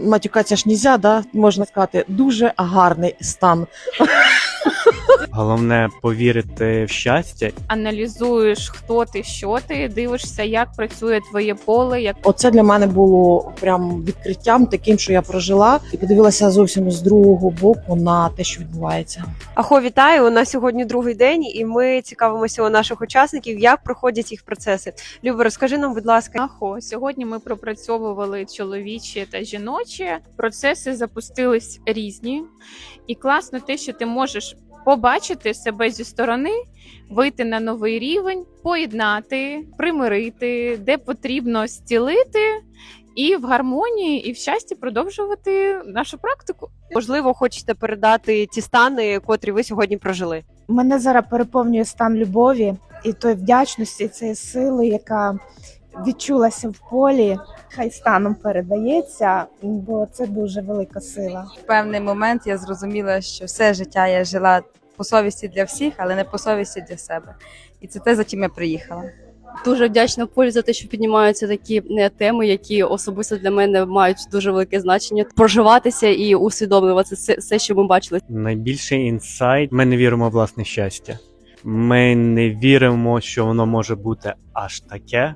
матюкатися ж нельзя, да? можна сказати, дуже гарний стан. Головне повірити в щастя аналізуєш, хто ти, що ти, дивишся, як працює твоє поле, як Оце для мене було прям відкриттям таким, що я прожила і подивилася зовсім з другого боку на те, що відбувається. Ахо, вітаю! У нас сьогодні другий день, і ми цікавимося у наших учасників, як проходять їх процеси. Люба, розкажи нам, будь ласка, Ахо. Сьогодні ми пропрацьовували чоловічі та жіночі. Процеси запустились різні, і класно те, що ти можеш побачити себе зі сторони, вийти на новий рівень, поєднати, примирити, де потрібно зцілити. І в гармонії, і в щасті продовжувати нашу практику. можливо, хочете передати ті стани, котрі ви сьогодні прожили. Мене зараз переповнює стан любові і тої вдячності, цієї сили, яка відчулася в полі. Хай станом передається, бо це дуже велика сила. в певний момент я зрозуміла, що все життя я жила по совісті для всіх, але не по совісті для себе. І це те, за чим я приїхала. Дуже вдячна полі за те, що піднімаються такі е, теми, які особисто для мене мають дуже велике значення. Проживатися і усвідомлювати все, все, що ми бачили. найбільший інсайт. Ми не віримо в власне щастя. Ми не віримо, що воно може бути аж таке,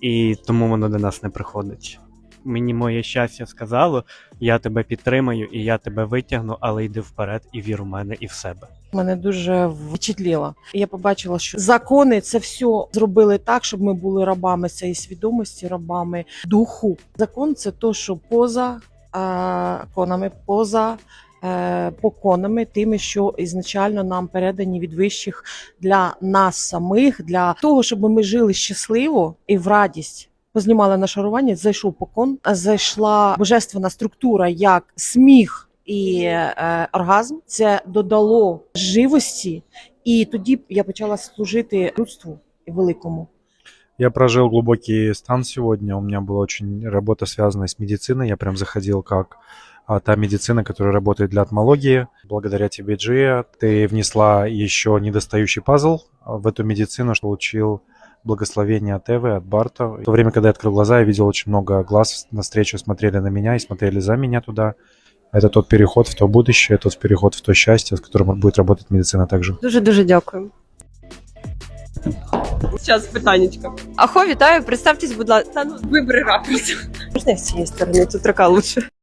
і тому воно до нас не приходить. Мені моє щастя сказало: я тебе підтримаю і я тебе витягну, але йди вперед і вір у мене і в себе. Мене дуже впечатлило. І Я побачила, що закони це все зробили так, щоб ми були рабами цієї свідомості, рабами духу. Закон це то, що поза е, конами, поза поконами, тими, що ізначально нам передані від вищих для нас самих, для того, щоб ми жили щасливо і в радість. Познімали нашарування, зайшов покон, зайшла божественна структура як сміх і е, оргазм. Це додало живості, і тоді я почала служити людству великому. Я прожил глубокий стан сегодня. У меня была очень работа, связанная с медициной. Я прям заходил как а, та медицина, которая работает для атмологии. Благодаря тебе, Джия, ты внесла еще недостающий пазл а, в эту медицину, что получил благословение от Эвы, от Барта. В то время, когда я открыл глаза, я видел очень много глаз навстречу смотрели на меня и смотрели за меня туда. Это тот переход в то будущее, тот переход в то счастье, с которым будет работать медицина также. Дуже дуже дякую. Зараз питаннячка. Ахо, вітаю! Представтесь, будь ласка. Та ну вибери ракурс. Можна з цієї сторони, тут рука лучше.